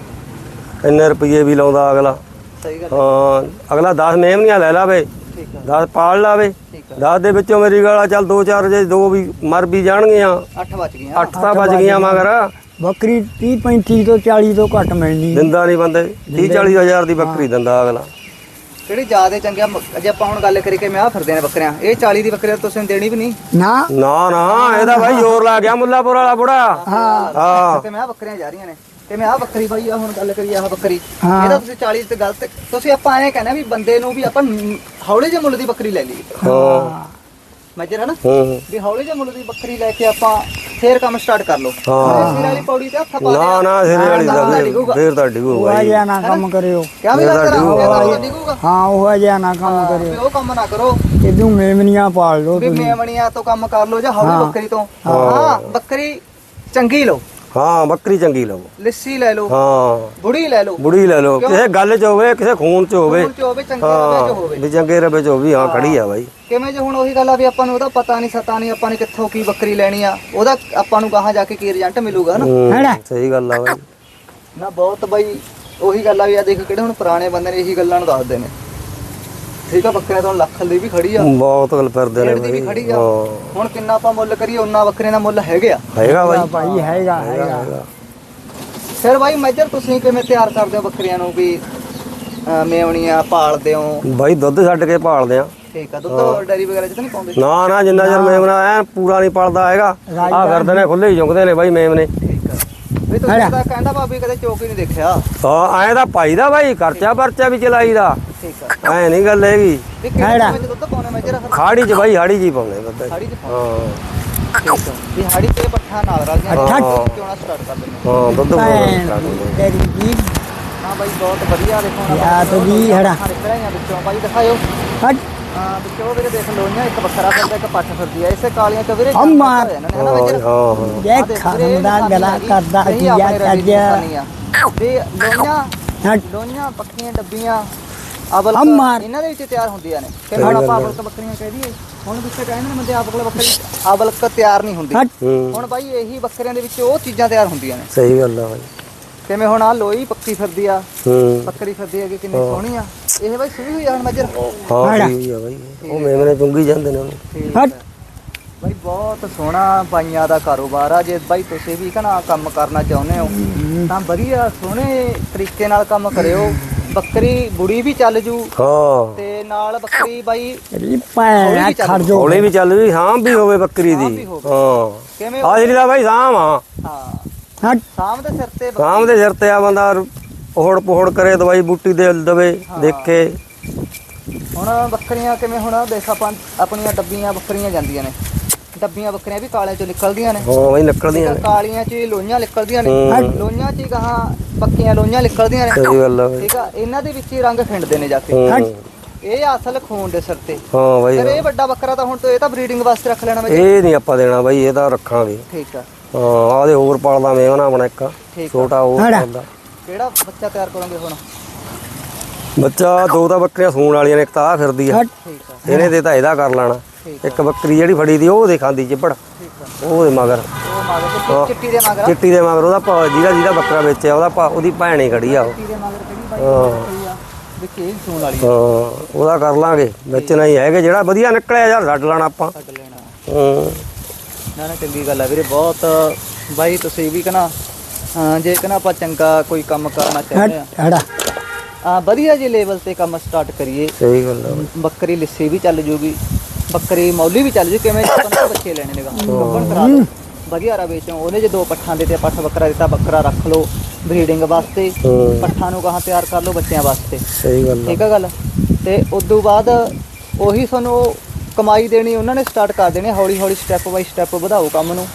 ਇੰਨੇ ਰੁਪਏ ਵੀ ਲਾਉਂਦਾ ਅਗਲਾ। ਸਹੀ ਗੱਲ ਹਾਂ ਅਗਲਾ 10 ਮੇਵਨੀਆਂ ਲੈ ਲਾਵੇ ਠੀਕ ਆ। 10 ਪਾਲ ਲਾਵੇ ਠੀਕ ਆ। 10 ਦੇ ਵਿੱਚੋਂ ਮੇਰੀ ਗੱਲ ਆ ਚੱਲ 2-4 ਜੇ ਦੋ ਵੀ ਮਰ ਵੀ ਜਾਣਗੀਆਂ। 8 ਵੱਜ ਗਈਆਂ। 8 ਤਾਂ ਬਚ ਗਈਆਂ ਮਗਰ। ਬੱਕਰੀ 30 35 ਤੋਂ 40 ਤੋਂ ਘੱਟ ਮਿਲਣੀ ਦਿੰਦਾ ਨਹੀਂ ਬੰਦੇ 30-40 ਹਜ਼ਾਰ ਦੀ ਬੱਕਰੀ ਦਿੰਦਾ ਅਗਲਾ। ਕਿਹੜੀ ਜ਼ਿਆਦੇ ਚੰਗਿਆ? ਜੇ ਆਪਾਂ ਹੁਣ ਗੱਲ ਕਰੀ ਕਿ ਮੈਂ ਆ ਫਿਰਦੇ ਨੇ ਬੱਕਰੀਆਂ। ਇਹ 40 ਦੀ ਬੱਕਰੀ ਤਾਂ ਤੁਸੀਂ ਦੇਣੀ ਵੀ ਨਹੀਂ? ਨਾ। ਨਾ ਨਾ ਇਹਦਾ ਭਾਈ ਜ਼ੋਰ ਲਾ ਗਿਆ ਮੁੱਲਾਪੁਰ ਵਾਲਾ ਬੁੜਾ। ਹਾਂ। ਕਿ ਮੈਂ ਆ ਬੱਕਰੀਆਂ ਜਾ ਰਹੀਆਂ ਨੇ। ਤੇ ਮੈਂ ਆ ਬੱਕਰੀ ਬਾਈ ਆ ਹੁਣ ਗੱਲ ਕਰੀ ਆਹ ਬੱਕਰੀ। ਹਾਂ। ਇਹਦਾ ਤੁਸੀਂ 40 ਤੇ ਗਲਤ ਤੁਸੀਂ ਆਪਾਂ ਐਂ ਕਹਿੰਦੇ ਵੀ ਬੰਦੇ ਨੂੰ ਵੀ ਆਪਾਂ ਹੌਲੇ ਜਿਹੇ ਮੁੱਲ ਦੀ ਬੱਕਰੀ ਲੈ ਲਈਏ। ਹਾਂ। ਮੈਂ ਜਿਹੜਾ ਨਾ? ਹੂੰ। ਹੂੰ। ਵੀ ਹੌਲੇ ਜਿਹੇ ਮੁੱਲ ਦੀ ਬੱਕਰੀ ਲੈ ਕੇ ਆਪਾਂ ਫੇਰ ਕੰਮ ਸਟਾਰਟ ਕਰ ਲਓ। ਹਾਂ। ਸਿਰ ਵਾਲੀ ਪੌੜੀ ਤੇ ਹੱਥ ਪਾ ਨਾ ਨਾ ਸਿਰੇ ਵਾਲੀ ਦਾ ਫੇਰ- ਤਾਂ ਡਿਗੂ ਉਹ ਭਾਈ ਜਿਹਾ ਨਾ ਕੰਮ ਕਰਿਓ। ਕਿਆ ਵੀ ਹਾਂ ਉਹ ਨਾ ਕੰਮ ਕਰਿਓ। ਉਹ ਕੰਮ ਨਾ ਕਰੋ। ਇਦੋਂ ਮੇਮਨੀਆਂ ਪਾਲ ਲਓ ਵੀ ਤੁਸੀਂ। ਮੇਮਣੀਆਂ ਤੋਂ ਕੰਮ ਕਰ ਲਓ ਜਾਂ ਹੌਲੀ ਬੱਕਰੀ ਤੋਂ। ਹਾਂ ਬੱਕਰੀ ਚੰਗੀ ਲਓ। ਹਾਂ ਬੱਕਰੀ ਚੰਗੀ ਲਵੋ ਲੱਸੀ ਲੈ ਲਓ। ਹਾਂ। ਬੁੜੀ ਲੈ ਲਓ। ਬੁੜੀ ਲੈ ਲਓ। ਕਿਸੇ ਗੱਲ 'ਚ ਹੋਵੇ ਕਿਸੇ ਖੂਨ 'ਚ ਹੋਵੇ। ਖੂਨ ਚ ਹੋਵੇ ਚੰਗੇ ਰਵੇ ਚ ਹੋਵੇ। ਵੀ ਚੰਗੇ ਰਵੇ 'ਚ ਹੋਵੇ ਹਾਂ ਖੜੀ ਆ ਬਾਈ। ਕਿਵੇਂ ਜੇ ਹੁਣ ਉਹੀ ਗੱਲ ਆ ਵੀ ਆਪਾਂ ਨੂੰ ਉਹਦਾ ਪਤਾ ਨਹੀਂ ਸਤਾ ਨਹੀਂ ਆਪਾਂ ਨੇ ਕਿੱਥੋਂ ਕੀ ਬੱਕਰੀ ਲੈਣੀ ਆ ਉਹਦਾ ਆਪਾਂ ਨੂੰ ਗਾਹਾਂ ਜਾ ਕੇ ਕੀ ਰਿਜ਼ਲਟ ਮਿਲੂਗਾ ਨਾ ਹੈਨਾ? ਸਹੀ ਗੱਲ ਆ ਬਾਈ। ਨਾ ਬਹੁਤ ਬਾਈ ਉਹੀ ਗੱਲ ਆ ਵੀ ਆ ਦੇਖ ਕਿਹੜੇ ਹੁਣ ਪੁਰਾਣੇ ਬੰਦੇ ਨੇ ਇਹੀ ਗੱਲਾਂ ਨੂੰ ਦੱਸਦੇ ਨੇ। ਠੀਕ ਆ ਬੱਕਰੀਆਂ ਤੋਂ ਲੱਖ ਦੀ ਵੀ ਖੜੀ ਆ। ਬਹੁਤ ਗੱਲ ਫਿਰਦੇ ਨੇ ਡੇਢ ਦੀ ਵੀ ਬਾਈ। ਖੜੀ ਆ। ਹਾਂ ਹੁਣ ਕਿੰਨਾ ਆਪਾਂ ਮੁੱਲ ਕਰੀਏ ਉਹਨਾਂ ਬੱਕਰੀਆਂ ਦਾ ਮੁੱਲ ਹੈਗੇ ਆ। ਹੈਗਾ ਬਾਈ। ਭਾਈ ਹੈਗਾ ਹੈਗਾ ਫਿਰ ਬਾਈ ਮੇਜਰ ਤੁਸੀਂ ਕਿਵੇਂ ਤਿਆਰ ਕਰਦੇ ਹੋ ਬੱਕਰੀਆਂ ਨੂੰ ਵੀ ਅਹ ਮੇਵਣੀਆਂ ਪਾਲਦੇ ਹੋ? ਬਾਈ ਦੁੱਧ ਛੱਡ ਕੇ ਭਾਲਦੇ ਆ। ਠੀਕ ਆ ਦੁੱਧ ਡੈਰੀ ਵਗੈਰਾ ਚ ਤਾਂ ਨਹੀਂ ਪਾਉਂਦੇ? ਨਾ ਨਾ ਜਿੰਨਾ ਚਿਰ ਮੇਮਨਾ ਐ ਪੂਰਾ ਨਹੀਂ ਪਲਦਾ ਹੈਗਾ। ਆ ਕਰਦੇ ਨੇ ਖੁੱਲੇ ਹੀ ਜੁੰਗਦੇ ਨੇ ਬਾਈ ਮੇਮਨੇ ਵੀ ਤੁਸੀਂ ਤਾਂ ਕਹਿੰਦਾ ਭਾਬੀ ਕਦੇ ਚੌਕ ਹੀ ਨਹੀਂ ਦੇਖਿਆ। ਹਾਂ ਐ ਤਾਂ ਭਾਈ ਦਾ ਬਾਈ ਖਰਚਾ ਪਰਚਾ ਵੀ ਚਲਾਈਦਾ ਠੀਕ ਆ। ਐ ਨਹੀਂ ਗੱਲ ਹੈਗੀ। ਵੀ ਕਿਹੜੇ ਵਿੱਚ ਦੁੱਧ ਪਾਉਣੇ ਮੇਜਰ ਫਿਰ ਖਾੜੀ 'ਚ ਬਾਈ ਹਾੜੀ ਹੀ ਪਾਉਂਦੇ ਬੰਦੇ। ਹਾੜੀ ਚ ਹਾਂ। ਠੀਕ ਆ। ਵੀ ਹਾੜੀ ਤੇ ਪੱਠਾ ਨਾਲ ਰਲ ਗਿਆ ਹਾਂ। ਕਿਉਂ ਸਟਾਰਟ ਕਰ ਦਿੰਦੇ ਹਾਂ ਦੁੱਧ ਭੈਣ ਬਹੁਤ ਤੇਰੀ ਜੀ। ਹਾਂ ਬਾਈ ਬਹੁਤ ਵਧੀਆ ਦੇਖੋ ਨਾ ਯਾ ਤਾਂ ਜੀ ਹੜਾ। ਨਿਕਲਿਆ ਵਿੱਚੋਂ। ਬਾਈ ਦਿਖਾਇਓ। ਹਟ। ਹਾਂ ਵਿੱਚੋਂ ਵੀਰੇ ਦੇਖ ਲੋ ਨਾ ਇੱਕ ਬੱਕਰਾ ਫਿਰਦਾ ਇੱਕ ਪੱਠ ਫਿਰਦੀ ਆ ਇਸੇ ਕਾਲੀਆਂ ਤੋਂ ਵੀਰੇ ਅੰਮਾ। ਜਾਨਵਰ ਹੋ ਜਾਂਦੇ ਨੇ ਨਾ ਮੇਜਰ ਹਾਂ ਹਾਂ ਜੇ ਖਾਣ ਦਾ ਗਲਾ ਕਰਦਾ ਕੀ ਆ ਚੱਜ ਵੀ ਲੋਈਆਂ ਹਟ ਲੋਈਆਂ ਪੱਕੀਆਂ ਡੱਬੀਆਂ ਅਬਲ ਅੰਮਾ। ਇਹਨਾਂ ਦੇ ਵਿੱਚ ਤਿਆਰ ਹੁੰਦੀਆਂ ਨੇ। ਕਿ ਹੁਣ ਆਪਾਂ ਅਬਲਕ ਬੱਕਰੀਆਂ ਕਹਿ ਦਈਏ। ਹੁਣ ਵਿੱਚੇ ਕਹਿੰਦੇ ਨੇ ਬੰਦੇ ਅਬਲਕ ਬੱਕਰੀ ਅਬਲਕ ਤਿਆਰ ਨਹੀਂ ਹੁੰਦੀ। ਹੁਣ ਬਾਈ ਇਹੀ ਬੱਕਰੀਆਂ ਦੇ ਵਿੱਚ ਉਹ ਚੀਜ਼ਾਂ ਤਿਆਰ ਹੁੰਦੀਆਂ ਨੇ। ਸਹੀ ਗੱਲ ਆ ਬਾਈ। ਕਿਵੇਂ ਹੁਣ ਆ ਲੋਈ ਪੱਕੀ ਫਿਰਦੀ ਆ? ਹੂੰ। ਬੱਕਰੀ ਫਿਰਦੀ ਹੈਗੀ ਕਿੰਨੀ ਸੋਹਣੀ ਆ। ਇਹ ਬਾਈ ਸੂਈ ਹੋਈ ਆ ਹੁਣ ਮੱਜਰ ਹਾਂ ਸਹੀ ਆ ਬਾਈ। ਉਹ ਮੇਮਨੇ ਚੁੰਗੀ ਜਾਂਦੇ ਨੇ ਉਹਨੂੰ। ਹਟ ਬਾਈ ਬਹੁਤ ਸੋਹਣਾ ਬਾਈਆਂ ਦਾ ਕਾਰੋਬਾਰ ਆ। ਜੇ ਬਾਈ ਤੁਸੀਂ ਵੀ ਕਹਣਾ ਕੰਮ ਕਰਨਾ ਚਾਹੁੰਦੇ ਹੋ ਤਾਂ ਵਧੀਆ ਸੋਹਣੇ ਤਰੀਕੇ ਨਾਲ ਕੰਮ ਕਰਿਓ। ਬੱਕਰੀ ਬੁੜੀ ਵੀ ਚੱਲ ਜੂ। ਹਾਂ। ਤੇ ਨਾਲ ਬੱਕਰੀ ਬਾਈ ਭੈਣ ਖੜ ਜੋ ਹੌਲੇ ਵੀ ਚੱਲ ਵੀ ਹਾਂ ਵੀ ਹੋਵੇ ਬੱਕਰੀ ਦੀ। ਹਾਂ ਕਿਵੇਂ ਆ ਜਿਹੜੀ ਦਾ ਬਾਈ ਸਾਮ ਆ। ਹਾਂ। ਹਟ ਸਾਮ ਦੇ ਸਿਰ ਤੇ ਬੱਕਰੀ- ਸਾਮ ਦੇ ਸਿਰ ਤੇ ਆ ਬੰਦਾ ਪੋਹੜ ਪੋਹੜ ਕਰੇ ਦਵਾਈ ਬੂਟੀ ਦੇ ਦਵੇ ਦੇਖੇ। ਹੁਣ ਬੱਕਰੀਆਂ ਕਿਵੇਂ ਹੁਣ ਦੇਖ ਆਪਾਂ ਆਪਣੀਆਂ ਡੱਬੀਆਂ ਬੱਕਰੀਆਂ ਜਾਂਦੀਆਂ ਨੇ। ਡੱਬੀਆਂ ਬੱਕਰੀਆਂ ਵੀ ਕਾਲਿਆਂ ਚੋਂ ਨਿਕਲਦੀਆਂ ਨੇ। ਹਾਂ ਬਾਈ ਨਿਕਲਦੀਆਂ ਨੇ। ਕਾਲੀਆਂ ਚ ਹੀ ਲੋਈਆਂ ਨਿਕਲਦੀਆਂ ਨੇ। ਹੂੰ। ਲੋਈਆਂ ਚ ਹੀ ਗਾਹਾਂ ਪੱਕੀਆਂ ਲੋਈਆਂ ਨਿਕਲਦੀਆਂ ਨੇ। ਸਹੀ ਗੱਲ ਆ ਬਾਈ। ਠੀਕ ਆ ਇਹਨਾਂ ਦੇ ਵਿੱਚ ਹੀ ਰੰਗ ਖਿੰਡਦੇ ਨੇ ਜਾ ਕੇ। ਹੂੰ। ਇਹ ਅਸਲ ਖੂਨ ਦੇ ਸਿਰ ਤੇ। ਹਾਂ ਬਾਈ। ਫਿਰ ਇਹ ਵੱਡਾ ਬੱਕਰਾ ਤਾਂ ਹੁਣ ਤੋਂ ਇਹ ਤਾਂ ਬਰੀਡਿੰਗ ਵਾਸਤੇ ਰੱਖ ਲੈਣਾ ਮੈਂ ਇਹ ਨਹੀਂ ਆਪਾਂ ਦੇਣਾ ਬਾਈ ਇਹ ਤਾਂ ਰੱਖਾਂਗੇ। ਠੀਕ ਆ। ਹਾਂ ਆਦੇ ਹੋਰ ਪਾਲਦਾ ਮੇਵਨਾ ਆਪਣਾ ਇੱਕ। ਠੀਕ ਆ। ਛੋਟਾ ਉਹ ਹੜਾ। ਪਾਲਦਾ ਕਿਹੜਾ ਬੱਚਾ ਤਿਆਰ ਕਰੋਗੇ ਹੁਣ? ਬੱਚਾ ਦੋ ਤਾਂ ਬੱਕਰੀਆਂ ਸੂਣ ਵਾਲੀਆਂ ਨੇ ਇੱਕ ਤਾਂ ਆ ਫਿਰਦੀ ਆ। ਹਟ ਠੀਕ ਆ। ਇਹਨੇ ਦੇ ਤਾਂ ਇਹਦਾ ਕਰ ਲੈਣਾ। ਠੀਕ ਇੱਕ ਬੱਕਰੀ ਜਿਹੜੀ ਫੜੀ ਦੀ ਉਹ ਚਿੱਬੜ। ਠੀਕ ਆ। ਉਹਦੇ ਮਗਰ। ਉਹ ਮਗਰ ਚਿੱਟੀ ਦੇ ਮਗਰ। ਆ। ਚਿੱਟੀ ਦੇ ਮਗਰ ਉਹਦਾ ਭਾ- ਜਿਹਦਾ ਜਿਹਦਾ ਬੱਕਰਾ ਵੇਚਿਆ ਉਹਦਾ ਭਾ- ਉਹਦੀ ਭੈਣ ਹੀ ਖੜੀ ਆ ਉਹ। ਚਿੱਟੀ ਦੇ ਮਗਰ ਕਿਹੜੀ ਬਾਈ ਹਾਂ। ਬੱਕਰੀ ਆ? ਵਿੱਚ ਇਹ ਸੂਣ ਵਾਲੀ ਹਾਂ ਉਹਦਾ ਕਰ ਲਾਂਗੇ। ਵੇਚਣਾ ਹੀ ਹੈਗੇ। ਜਿਹੜਾ ਵਧੀਆ ਨਿਕਲਿਆ ਯਾਰ ਛੱਡ ਲੈਣਾ ਆਪਾਂ। ਲੈਣਾ। ਹੂੰ। ਨਾ ਨਾ ਚੰਗੀ ਗੱਲ ਆ ਵੀਰੇ ਬਹੁਤ ਬਾਈ ਤੁਸੀਂ ਵੀ ਕਹਣਾ ਜੇ ਕਹਣਾ ਆਪਾਂ ਚੰਗਾ ਕੋਈ ਕੰਮ ਕਰਨਾ ਚਾਹੁੰਦੇ ਆ। ਹੜਾ ਆ ਵਧੀਆ ਜੀ ਲੈਵਲ ਤੇ ਕੰਮ ਸਟਾਰਟ ਕਰੀਏ। ਸਹੀ ਗੱਲ ਆ ਬੱਕਰੀ ਲਿੱਸੀ ਵੀ ਚੱਲ ਜੂਗੀ ਬੱਕਰੀ ਮੌਲੀ ਵੀ ਚੱਲ ਜੂ ਕਿਵੇਂ ਆਪਾਂ ਨੂੰ ਬੱਚੇ ਲੈਣੇ ਨੇ ਗੱਬਣ ਕਰਾ ਲਓ ਵਧੀਆ ਰਾ ਵੇਚੋ ਉਹਨੇ ਜੇ ਦੋ ਪੱਠਾਂ ਦੇ ਤੇ ਪੱਠ ਬੱਕਰਾ ਦਿੱਤਾ ਬੱਕਰਾ ਰੱਖ ਲਓ ਬਰੀਡਿੰਗ ਵਾਸਤੇ ਪੱਠਾਂ ਨੂੰ ਕਹਾਂ ਤਿਆਰ ਕਰ ਲਓ ਬੱਚਿਆਂ ਵਾਸਤੇ। ਸਹੀ ਗੱਲ ਠੀਕ ਆ ਗੱਲ? ਤੇ ਉਦੋਂ ਬਾਅਦ ਉਹੀ ਤੁਹਾਨੂੰ ਕਮਾਈ ਦੇਣੀ ਉਹਨਾਂ ਨੇ ਸਟਾਰਟ ਕਰ ਦੇਣੀ, ਹੌਲੀ ਹੌਲੀ ਸਟੈਪ ਬਾਈ ਸਟੈਪ ਵਧਾਓ ਕੰਮ ਨੂੰ,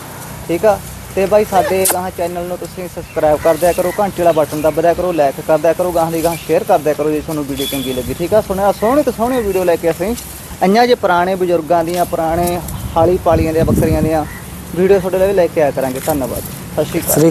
ਠੀਕ ਆ? ਤੇ ਬਾਈ ਸਾਡੇ ਗਾਹਾਂ ਚੈਨਲ ਨੂੰ ਤੁਸੀਂ ਸਬਸਕ੍ਰਾਈਬ ਕਰ ਦਿਆ ਕਰੋ, ਘੰਟੀ ਵਾਲਾ ਬਟਨ ਦਬਾ ਦਿਆ ਕਰੋ ਲਾਈਕ ਕਰ ਦਿਆ ਕਰੋ ਗਾਹਾਂ ਦੀ ਗਾਹਾਂ ਸ਼ੇਅਰ ਕਰ ਦਿਆ ਕਰੋ ਜੇ ਤੁਹਾਨੂੰ ਵੀਡੀਓ ਚੰਗੀ ਲੱਗੀ, ਠੀਕ ਆ? ਸੁਣਿਆ, ਸੋਹਣੇ ਤੇ ਸੋਹਣੇ ਵੀਡੀਓ ਲੈ ਕੇ ਅਸੀਂ ਇੰਨੀਆਂ ਜੇ ਪੁਰਾਣੇ ਬਜ਼ੁਰਗਾਂ ਦੀਆਂ, ਪੁਰਾਣੇ ਹਾਲੀ ਪਾਲੀਆਂ ਦੀਆਂ, ਬੱਕਰੀਆਂ ਦੀਆਂ ਵੀਡੀਓ ਤੁਹਾਡੇ ਲਈ ਲੈ ਕੇ ਆਇਆ ਕਰਾਂਗੇ, ਧੰਨਵਾਦ, ਸਤਿ ਸ਼੍ਰੀ ਅਕਾਲ। ਸ੍ਰੀ